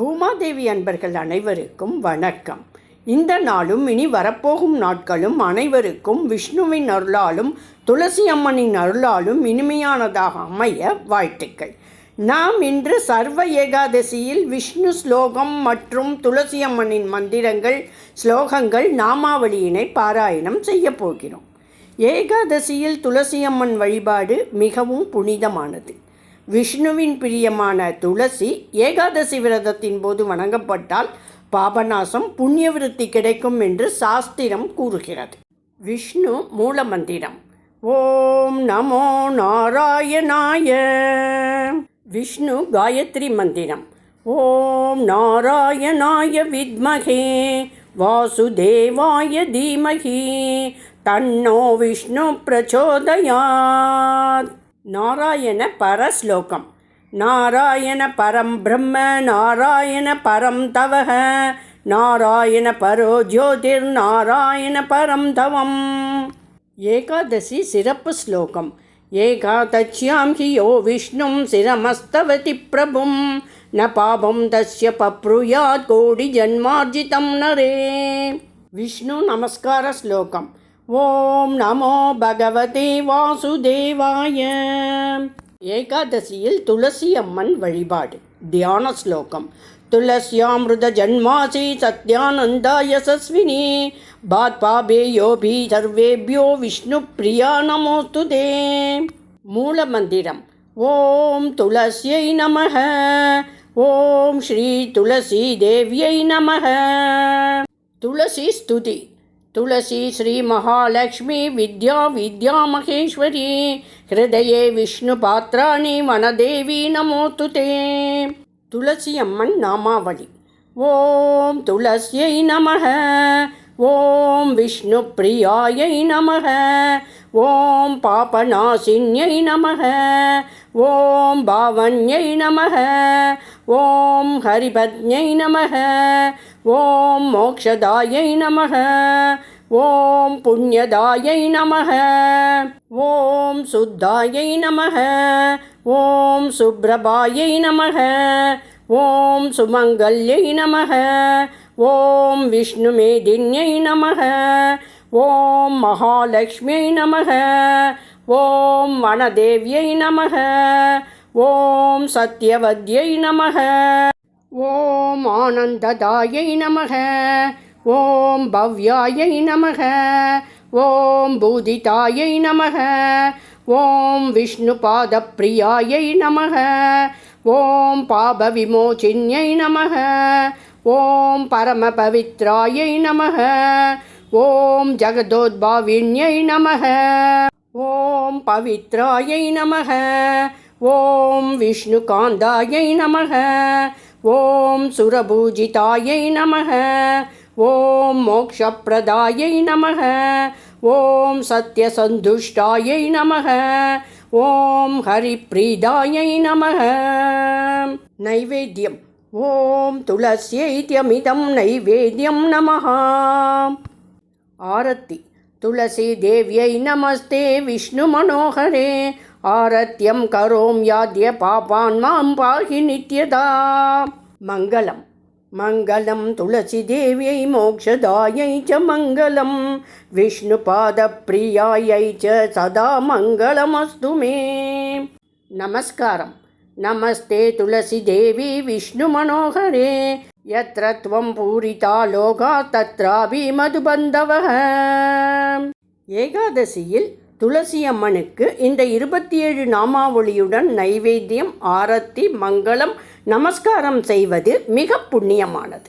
பூமாதேவி அன்பர்கள் அனைவருக்கும் வணக்கம். இந்த நாளும் இனி வரப்போகும் நாட்களும் அனைவருக்கும் விஷ்ணுவின் அருளாலும் துளசி அம்மனின் அருளாலும் இனிமையானதாக அமைய வாழ்த்துக்கள். நாம் இன்று சர்வ ஏகாதசியில் விஷ்ணு ஸ்லோகம் மற்றும் துளசி அம்மனின் மந்திரங்கள் ஸ்லோகங்கள் நாமாவளியினை பாராயணம் செய்ய போகிறோம். ஏகாதசியில் துளசியம்மன் வழிபாடு மிகவும் புனிதமானது. விஷ்ணுவின் பிரியமான துளசி ஏகாதசி விரதத்தின் போது வணங்கப்பட்டால் பாபநாசம் புண்ணிய விருத்தி கிடைக்கும் என்று சாஸ்திரம் கூறுகிறது. விஷ்ணு மூலமந்திரம். ஓம் நமோ நாராயணாய. விஷ்ணு காயத்ரி மந்திரம். ஓம் நாராயணாய வித்மகே. வாசுதேவாய தீமகி. தன்னோ விஷ்ணு பிரச்சோதயாத். நாராயண பரஸ்லோகம். நாராயண பரம் பிரம்ம நாராயண பரம் தவக நாராயண பரோ ஜோதிர் நாராயண பரம் தவம். ஏகாதசி சிறப்பு ஸ்லோகம். ஏகாதச்சியாம் ஹி யோ விஷ்ணும் சிரமஸ்தவதி பிரபும். ந பாபம் தஸ்ய பப்ருயாத் கோடி ஜன்மார்ஜிதம் நரே. விஷ்ணு நமஸ்கார ஸ்லோகம். ஓம் நமோ பகவதே வாசுதேவாய. ஏகாதசியில் துளசி அம்மன் வழிபாடு. தியான ஸ்லோகம். துளசியாமிருத ஜன்மாசி சத்யானந்தா யசஸ்வினி. பாத்பாபேயோபி சர்வேபியோ விஷ்ணு பிரியா நமோஸ்து தே மூல மந்திரம் ஓம் துளசியை நமக. ஓம் ஸ்ரீ துளசி தேவியை நமக. துளசி ஸ்துதி. तुलसी श्रीमहालक्ष्मी विद्या विद्यामहेश्वरी हृदये विष्णुपात्राणि वनदेवी नमोऽस्तु ते तुलसी अम्मन् नामावळि ॐ तुलस्यै नमः ॐ विष्णुप्रियायै नमः ॐ पापनाशिन्यै नमः ॐ भावन्यै नमः ॐ हरिपत्न्यै नमः ஓம் மோக்ஷதாயை நமக. ஓம் புண்ணியதாயை நமக. ஓம் சுத்தாயை நமக. ஓம் சுப்ரபாயை நமக. ஓம் சுமங்கல்யை நமக. ஓம் விஷ்ணுமேதின்யை நமக. ஓம் மகாலட்சுமியை நமக. ஓம் வனதேவியை நமக. ஓம் சத்யவத்யை நமக. ஓம் ஆனந்ததாயை நமக. ஓம் பவ்யாயை நமக. ஓம் பூதிதாயை நமக. ஓம் விஷ்ணுபாதப்பிரியாயை நமக. ஓம் பாபவிமோச்சின்யை நமக. ஓம் பரமபவித்ராயை நமக. ஓம் ஜகதோத்பாவின்யை நமக. ஓம் பவித்ராயை நமக. ஓம் விஷ்ணுகாந்தாயை நமக. ஓம் சுரபூஜிதாயை நமக ஓம் மோக்ஷப்பிரதாயை நமக ஓம் சத்யசந்துஷ்டாயை நமக ஓம் ஹரிப்ரீதாயை நமக. நைவேத்தியம். ஓம் துளசியைத்தியமிதம் நைவேத்தியம் நமஹா. ஆரத்தி. तुलसीदेव्यै नमस्ते विष्णुमनोहरे आरत्यं करोम्याद्य पापान् मां पाहि नित्यदा। मङ्गलम्। मङ्गलं तुलसीदेव्यै मोक्षदायै च मङ्गलं विष्णुपादप्रियायै च सदा मङ्गलमस्तु मे। नमस्कारं नमस्ते तुलसीदेवी विष्णुमनोहरे यत्र त्वं पूरिता लोका तत्रापि मधुबन्धवः ஏகாதசியில் துளசி அம்மனுக்கு இந்த இருபத்தி ஏழு நாமாவளியுடன் நைவேத்தியம் ஆரத்தி மங்களம் நமஸ்காரம் செய்வது மிக புண்ணியமானது